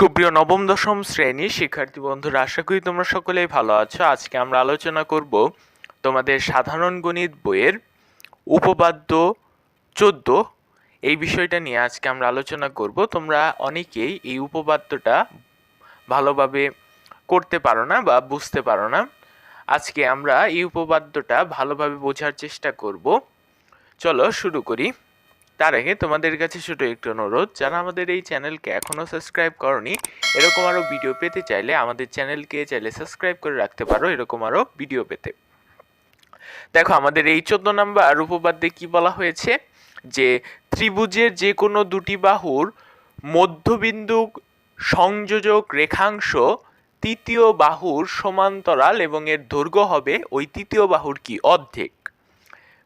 সুপ্রিয় নবম, দশম শ্রেণির শিক্ষার্থী বন্ধুরা, আশা করি তোমরা সকলেই ভালো আছো। আজকে আমরা আলোচনা করব তোমাদের সাধারণ গণিত বইয়ের উপপাদ্য চোদ্দ। এই বিষয়টা নিয়ে আজকে আমরা আলোচনা করব। তোমরা অনেকেই এই উপপাদ্যটা ভালোভাবে করতে পারো না বা বুঝতে পারো না। আজকে আমরা এই উপপাদ্যটা ভালোভাবে বোঝার চেষ্টা করব। চলো শুরু করি। তার আগে তোমাদের কাছে ছোট একটু অনুরোধ, যারা আমাদের এই চ্যানেলকে এখনও সাবস্ক্রাইব করনি, এরকম আরও ভিডিও পেতে চাইলে আমাদের চ্যানেলকে চাইলে সাবস্ক্রাইব করে রাখতে পারো, এরকম আরও ভিডিও পেতে। দেখো, আমাদের এই চোদ্দ নাম্বার উপপাদ্যে কি বলা হয়েছে? যে ত্রিভুজের যে কোনো দুটি বাহুর মধ্যবিন্দু সংযোজক রেখাংশ তৃতীয় বাহুর সমান্তরাল এবং এর দৈর্ঘ্য হবে ওই তৃতীয় বাহুর কি? অর্ধেক।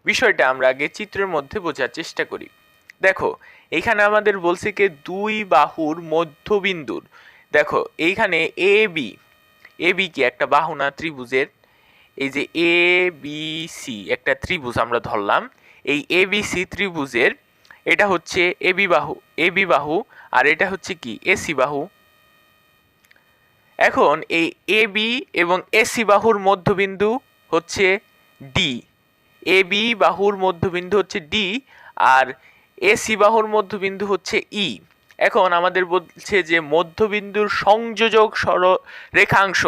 বিষয়টা আমরা আগে চিত্রের মধ্যে বোঝার চেষ্টা করি। দেখো, এইখানে আমাদের বলছে কি দুই বাহুর মধ্যবিন্দুর। দেখো, এইখানে এ বি এ বি কি? একটা বাহু না ত্রিভুজের? এই যে এ বি সি একটা ত্রিভুজ আমরা ধরলাম। এই এ বি সি ত্রিভুজের, এটা হচ্ছে এ বি বাহু এ বি বাহু, আর এটা হচ্ছে কি? এসি বাহু। এখন এই এ বি এবং এসি বাহুর মধ্যবিন্দু হচ্ছে ডি এ বি বাহুর মধ্যবিন্দু হচ্ছে ডি আর এসি বাহুর মধ্যবিন্দু হচ্ছে ই এখন আমাদের বলছে যে মধ্যবিন্দুর সংযোজক সর রেখাংশ।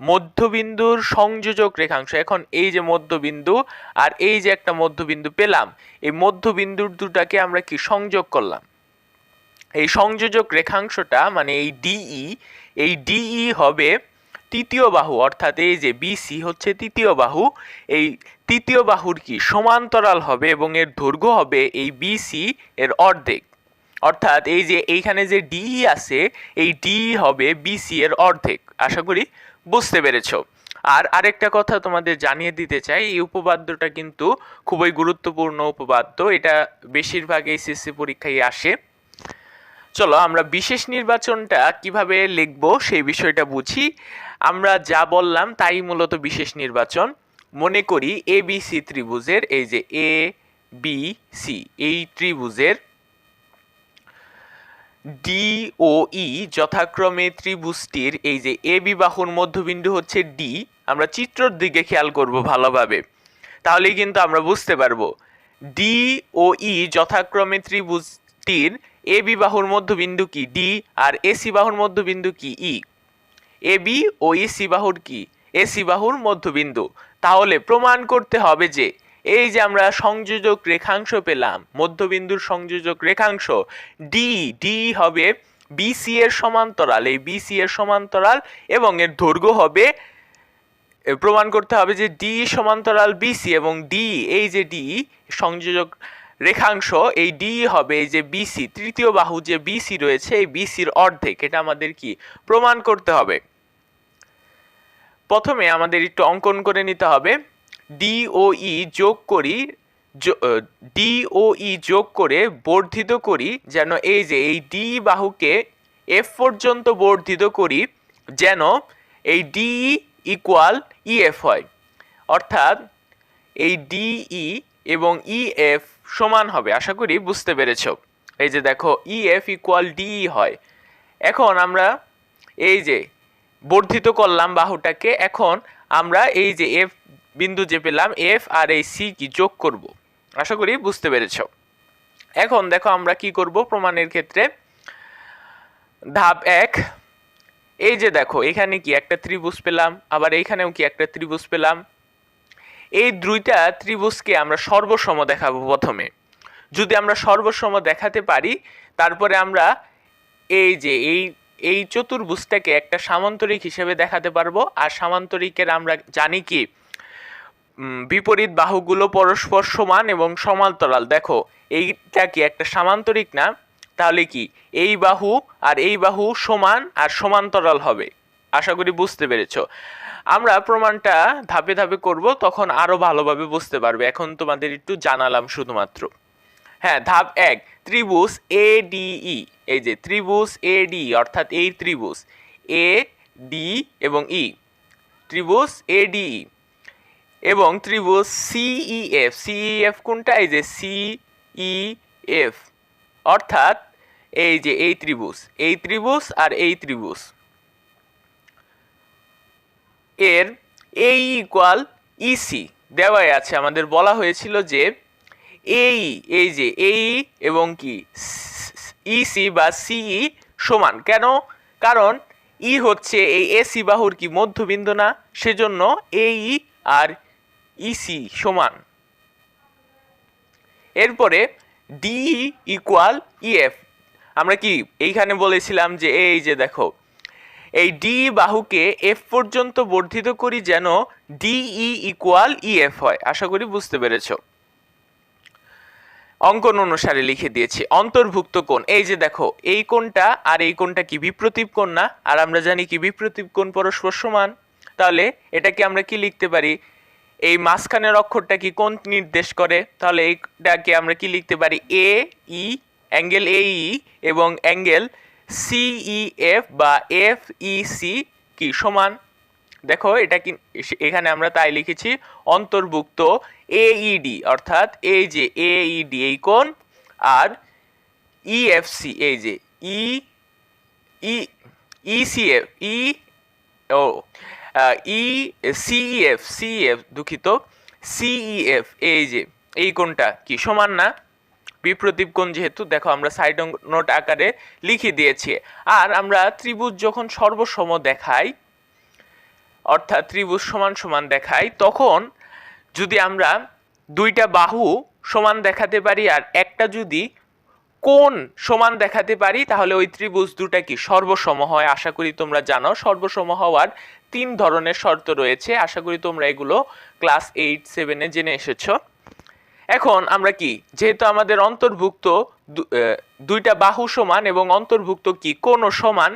মধ্যবিন্দুর সংযোজক রেখাংশ। এখন এই যে মধ্যবিন্দু আর এই যে একটা মধ্যবিন্দু পেলাম, এই মধ্যবিন্দুর দুটাকে আমরা কি সংযোগ করলাম? এই সংযোজক রেখাংশটা মানে এই ডিই এই ডিই হবে তৃতীয় বাহু, অর্থাৎ এই যে বিসি হচ্ছে তৃতীয় বাহু, এই তৃতীয় বাহুর কি? সমান্তরাল হবে এবং এর দৈর্ঘ্য হবে এই বিসি এর অর্ধেক। অর্থাৎ এই যে এইখানে যে ডিই আছে, এই ডিই হবে বিসি এর অর্ধেক। আশা করি বুঝতে পেরেছ। আর আরেকটা কথা তোমাদের জানিয়ে দিতে চাই, এই উপপাদ্যটা কিন্তু খুবই গুরুত্বপূর্ণ উপপাদ্য। এটা বেশিরভাগ এইচএসসি পরীক্ষায় আসে। চলো আমরা বিশেষ নির্বাচনটা কীভাবে লিখব সেই বিষয়টা বুঝি। আমরা যা বললাম তাই মূলত বিশেষ নির্বাচন। মনে করি এ বি সি ত্রিভুজের, এই যে এ বি সি এই ত্রিভুজের ডি ও ই যথাক্রমে ত্রিভুজটির, এই যে এ বি বাহুর মধ্যবিন্দু হচ্ছে ডি আমরা চিত্রর দিকে খেয়াল করব ভালোভাবে। তাহলেই কিন্তু আমরা বুঝতে পারব। ডি ও ই যথাক্রমে ত্রিভুজটির এ বি বাহুর মধ্যবিন্দু কি? ডি। আর এসি বাহুর মধ্যবিন্দু কি? ই। এ বি ও ইসি বাহুর কি? এসি বাহুর মধ্যবিন্দু। তাহলে প্রমাণ করতে হবে যে এই যে আমরা সংযোজক রেখাংশ পেলাম, মধ্যবিন্দুর সংযোজক রেখাংশ, ডি ডি হবে বিসি এর সমান্তরাল। এই বিসি এর সমান্তরাল এবং এর দৈর্ঘ্য হবে প্রমাণ করতে হবে যে ডি সমান্তরাল বিসি এবং ডি, এই যে ডি, সংযোজক রেখাংশ এই ডি হবে এই যে বিসি তৃতীয় বাহু যে বিসি রয়েছে, এই বিসির অর্ধেক, এটা আমাদের কি? প্রমাণ করতে হবে। প্রথমে আমাদের একটু অঙ্কন করে নিতে হবে। ডি ও ই যোগ করি ডি ও ই যোগ করে বর্ধিত করি, যেন এই যে এই ডি বাহুকে এফ পর্যন্ত বর্ধিত করি, যেন এই ডি ইকুয়াল ইএফ হয়। অর্থাৎ এই ডিই এবং ইএফ সমান হবে, আশা করি বুঝতে পেরেছ। এই যে দেখো ইএফ ইকুয়াল ডিই হয়। এখন আমরা এই যে বর্ধিত করলাম বাহুটাকে, এখন আমরা এই যে এফ বিন্দু যে পেলাম এফ আর এই সি কি যোগ করব, আশা করি বুঝতে পেরেছ। এখন দেখো আমরা কি করব প্রমাণের ক্ষেত্রে। ধাপ এক, এই যে দেখো, এখানে কি একটা ত্রিভুজ পেলাম, আবার এইখানেও কি একটা ত্রিভুজ পেলাম। এই দুইটা ত্রিভুজকে আমরা সর্বসম দেখাবো প্রথমে। যদি আমরা সর্বসম দেখাতে পারি, তারপরে আমরা এই যে এই এই চতুর্ভুজটাকে একটা সামান্তরিক হিসেবে দেখাতে পারব। আর সামান্তরিকের আমরা জানি কি? বিপরীত বাহুগুলো পরস্পর সমান এবং সমান্তরাল। দেখো, এইটা কি একটা সামান্তরিক না? তাহলে কি? এই বাহু আর এই বাহু সমান আর সমান্তরাল হবে। আশা করি বুঝতে পেরেছ। আমরা প্রমাণটা ধাপে ধাপে করব, তখন আরও ভালোভাবে বুঝতে পারবে। এখন তোমাদের একটু জানালাম শুধুমাত্র। হ্যাঁ ধাপ এক, ত্রিভুজ এ ডিই এই যে, ত্রিভুজ এ ডি অর্থাৎ এই ত্রিভুজ। এ ডি এবং ই ত্রিভুজ এ ডিই এবং ত্রিভুজ সিইএফ সিইএফ কোনটা? এই যে সিইএফ অর্থাৎ এই যে, এই ত্রিভুজ। এই ত্রিভুজ আর এই ত্রিভুজ। এর এই ইকুয়াল ইসি দেওয়াই আছে, আমাদের বলা হয়েছিল যে এই এই যে এই এবং কি ইসি বা সিই সমান। কেন? কারণ ই হচ্ছে এই এসি বাহুর কি মধ্যবিন্দু না, সেজন্য এই আর ইসি সমান। এরপরে ডি ইকুয়াল ইএফ আমরা কি, এইখানে বলেছিলাম যে এই যে দেখো এই ডি বাহুকে এফ পর্যন্ত বর্ধিত করি যেন ডিই ইকুয়াল ইএফ হয়। আশা করি বুঝতে পেরেছ। অঙ্কন অনুসারে লিখে দিয়েছি, অন্তর্ভুক্ত কোণ। এই যে দেখো, এই কোণটা আর এই কোণটা কি বিপ্রতীপ কোণ না? আর আমরা জানি কি বিপ্রতীপ কোণ পরস্পর সমান। তাহলে এটাকে আমরা কি লিখতে পারি? এই মাঝখানের অক্ষরটা কি কোন নির্দেশ করে? তাহলে এইটাকে আমরা কি লিখতে পারি? এ ই অ্যাঙ্গেল এ ই এবং অ্যাঙ্গেল সিইএফ বা এফ ই সি কি? সমান। দেখো, এটা কি এখানে আমরা তাই লিখেছি অন্তর্ভুক্ত এইডি অর্থাৎ এই যে এইডি এই কোণ, আর ইএফসি এই যে ই ই ইসিএফ ই ও ই সিইএফ সিইএফ দুঃখিত সিইএফ এই যে, এই কোণটা কি? সমান না? বিপ্রতীপ কোণ যেহেতু, দেখো আমরা সাইড নোট আকারে লিখে দিয়েছি। আর আমরা ত্রিভুজ যখন সর্বসম দেখাই, অর্থাৎ ত্রিভুজ সমান সমান দেখাই, তখন যদি আমরা দুইটা বাহু সমান দেখাতে পারি আর একটা যদি কোন সমান দেখাতে পারি, তাহলে ওই ত্রিভুজ দুটা কি সর্বসম হয়? আশা করি তোমরা জানো, সর্বসম হওয়ার তিন ধরনের শর্ত রয়েছে। আশা করি তোমরা এগুলো ক্লাস এইট সেভেনে জেনে এসেছ। এখন আমরা কি? যেহেতু আমাদের অন্তর্ভুক্ত দুইটা বাহু সমান এবং অন্তর্ভুক্ত কি? কোন সমান?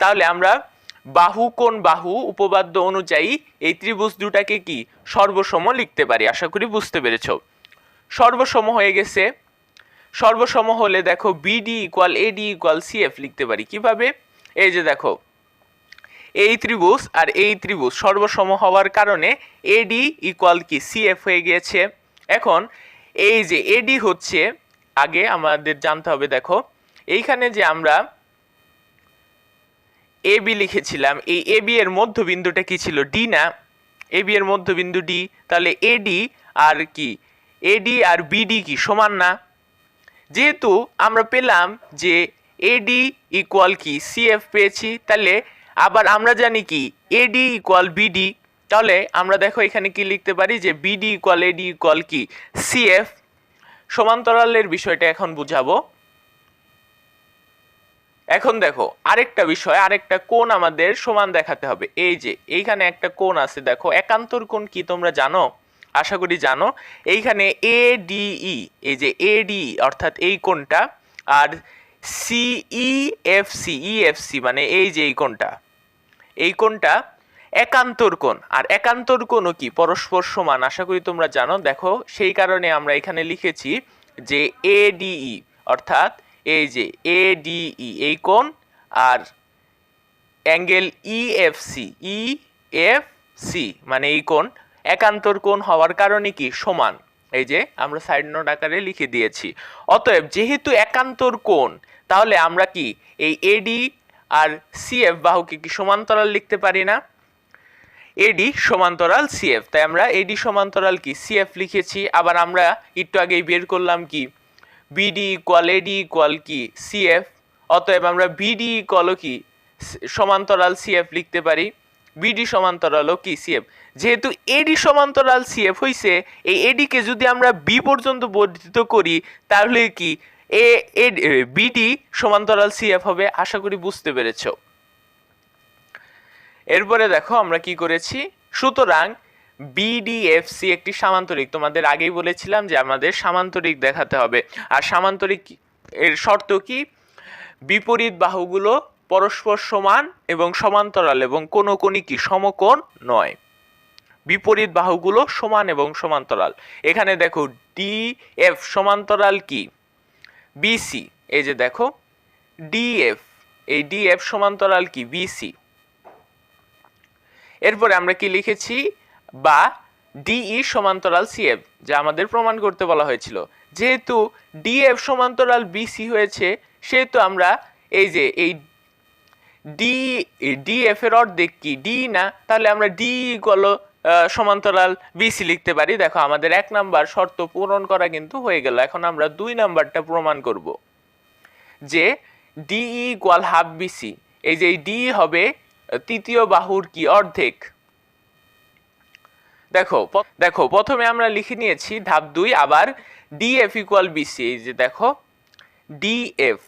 তাহলে আমরা বাহু কোন বাহু উপবাদ্য অনুযায়ী এই ত্রিভুজ দুটাকে কি? সর্বসম লিখতে পারি, আশা করি বুঝতে পেরেছ। সর্বসম হয়ে গেছে। সর্বসম হলে দেখো BD equal AD equal CF লিখতে পারি। কীভাবে? এই যে দেখো, এই ত্রিভুজ আর এই ত্রিভুজ সর্বসম হওয়ার কারণে এডি ইকুয়াল কি? সিএফ হয়ে গিয়েছে। এখন এই যে এডি হচ্ছে, আগে আমাদের জানতে হবে, দেখো, এইখানে যে আমরা এ বি লিখেছিলাম, এই এ বি এর মধ্যবিন্দুটা কি ছিল? ডি না? এ বি এর মধ্যবিন্দু ডি তাহলে এডি আর কি? এডি আর বিডি কি? সমান না? যেহেতু আমরা পেলাম যে এডি ইকুয়াল কি? সিএফ পেয়েছি, তাহলে আবার আমরা জানি কি? এডি ইকুয়াল বিডি তাহলে আমরা দেখো এখানে কি লিখতে পারি যে বিডি ইকুয়াল এডি ইকুয়াল কি? সিএফ সমান্তরালের বিষয়টা এখন বুঝাবো। এখন দেখো, আরেকটা বিষয়, আরেকটা কোণ আমাদের সমান দেখাতে হবে। এই যে, এইখানে একটা কোণ আছে, দেখো, একান্তর কোণ কি তোমরা জানো? আশা করি জানো। এইখানে এ ডিই এই যে এ ডি অর্থাৎ এই কোণটা, আর সিই এফ সি ইএফসি মানে এই যে এই কোণটা। এই কোণটা একান্তর কোণ। আর একান্তর কোণও কি? পরস্পর সমান। আশা করি তোমরা জানো। দেখো, সেই কারণে আমরা এখানে লিখেছি যে এ এডিই, অর্থাৎ এই যে এ এডিই, এই কোণ, আর অ্যাঙ্গেল ইএফসি ইএফসি মানে এই কোণ, একান্তর কোণ হওয়ার কারণে কি? সমান। এই যে আমরা সাইড নোট আকারে লিখে দিয়েছি। অতএব যেহেতু একান্তর কোণ, তাহলে আমরা কি, এই এডি আর সিএফ বাহুকে কি সমান্তরাল লিখতে পারি না? এডি সমান্তরাল সিএফ তাই আমরা এডি সমান্তরাল কি? সিএফ লিখেছি। আবার আমরা একটু আগেই বের করলাম কি? বিডি ইকুয়াল এডি ইকুয়াল কি? সিএফ অতএব আমরা বিডি ইকুয়ালও কি? সমান্তরাল সিএফ লিখতে পারি। বিডি সমান্তরালও কি? সিএফ যেহেতু এডি সমান্তরাল সিএফ হইছে, এই এডিকে যদি আমরা বি পর্যন্ত বর্ধিত করি, তাহলে কি? এ এডি বিডি সমান্তরাল সিএফ হবে। আশা করি বুঝতে পেরেছ। এরপরে দেখো আমরা কি করেছি? সুতরাং বিডিএফসি একটি সামান্তরিক। তোমাদের আগেই বলেছিলাম যে আমাদের সামান্তরিক দেখাতে হবে। আর সামান্তরিক এর শর্ত কি? বিপরীত বাহুগুলো পরস্পর সমান এবং সমান্তরাল এবং কোনো কোনই কি? সমকোণ নয়। বিপরীত বাহুগুলো সমান এবং সমান্তরাল। এখানে দেখো ডিএফ সমান্তরাল কি? বিসি এই যে দেখো ডিএফ এই ডিএফ সমান্তরাল কি? বিসি এরপরে আমরা কি লিখেছি? বা ডিই সমান্তরাল সিএফ যা আমাদের প্রমাণ করতে বলা হয়েছিল। যেহেতু ডিএফ সমান্তরাল বিসি হয়েছে, সেহেতু আমরা এই যে এই ডি ডি এফ এর অর্ধেক কি? ডি না? তাহলে আমরা ডি ইকুয়াল সমান্তরাল বিসি লিখতে পারি। দেখো, আমাদের এক নাম্বার শর্ত পূরণ করা কিন্তু হয়ে গেল। এখন আমরা দুই নাম্বারটা প্রমাণ করব। যে ডি ইকুয়াল হাফ বিসি এই যে ডি হবে তৃতীয় বাহুর কি অর্ধেক? দেখো দেখো, প্রথমে আমরা লিখে নিয়েছি ধাপ দুই, আবার ডিএফ ইকুয়াল বিসি এই যে দেখো ডিএফ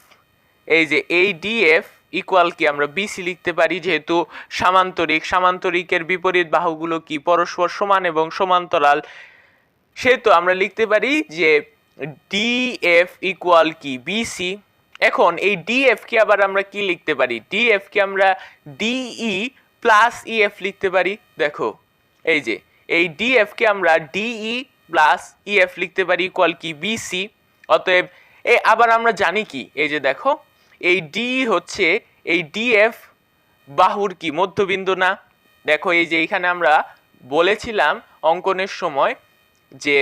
এই যে এই ডিএফ ইকুয়াল কি আমরা বিসি লিখতে পারি, যেহেতু সামান্তরিক, সামান্তরিকের বিপরীত বাহুগুলো কি পরস্পর সমান এবং সমান্তরাল, সেহেতু আমরা লিখতে পারি যে ডিএফ ইকুয়াল কি বিসি এখন এই ডিএফ কে আবার আমরা কি লিখতে পারি? ডিএফ কে আমরা ডিই প্লাস ইএফ লিখতে পারি। দেখো, এই যে, এই ডিএফ কে আমরা ডিই প্লাস ইএফ লিখতে পারি ইকুয়াল কি? বিসি অতএব, এ আবার আমরা জানি কি? এই যে দেখো, এই ডি হচ্ছে, এই ডিএফ বাহুর কি? মধ্যবিন্দু না। দেখো, এই যে এখানে আমরা বলেছিলাম অঙ্কনের সময় যে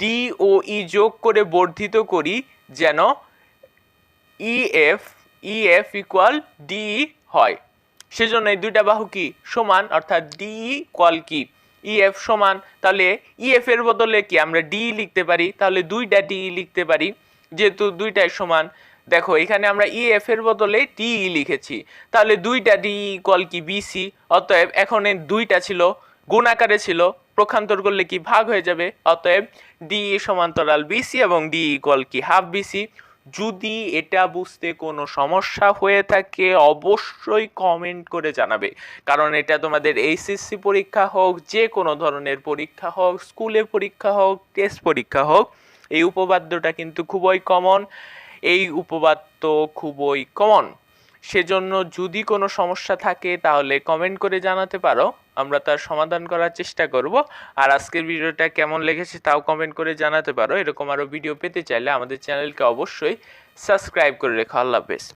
ডি ও ই যোগ করে বর্ধিত করি যেন ইএফ ইএফ ইকুয়াল ডি হয়। সেজন্য এই দুইটা বাহু কি? সমান, অর্থাৎ ডি ইকুয়াল কি? ইএফ সমান, তাহলে ইএফ এর বদলে কি আমরা ডি লিখতে পারি? তাহলে দুইটা ডি লিখতে পারি, যেহেতু দুইটাই সমান। দেখো, এখানে আমরা ইএফ এর বদলে ডি লিখেছি। তাহলে দুইটা ডি ইকুয়াল কি? বিসি অতএব এখন দুইটা ছিল গুণ আকারে ছিল প্রখান্তর করলে কি? ভাগ হয়ে যাবে। অতএব ডি সমান্তরাল বিসি এবং ডি ইকুয়াল কি? হাফ বিসি যদি এটা বুঝতে কোনো সমস্যা হয়ে থাকে, অবশ্যই কমেন্ট করে জানাবে। কারণ এটা তোমাদের এইচএসসি পরীক্ষা হোক যে কোনো ধরনের পরীক্ষা হোক স্কুলে পরীক্ষা হোক টেস্ট পরীক্ষা হোক, এই উপপাদ্যটা কিন্তু খুবই কমন এই উপপাদ্য খুবই কমন সেজন্য যদি কোনো সমস্যা থাকে, তাহলে কমেন্ট করে জানাতে পারো। আমরা তার সমাধান করার চেষ্টা করব। আর আজকের ভিডিওটা কেমন লেগেছে তাও কমেন্ট করে জানাতে পারো। এরকম আরও ভিডিও পেতে চাইলে আমাদের চ্যানেলকে অবশ্যই সাবস্ক্রাইব করে রেখো। আল্লাহ হাফেজ।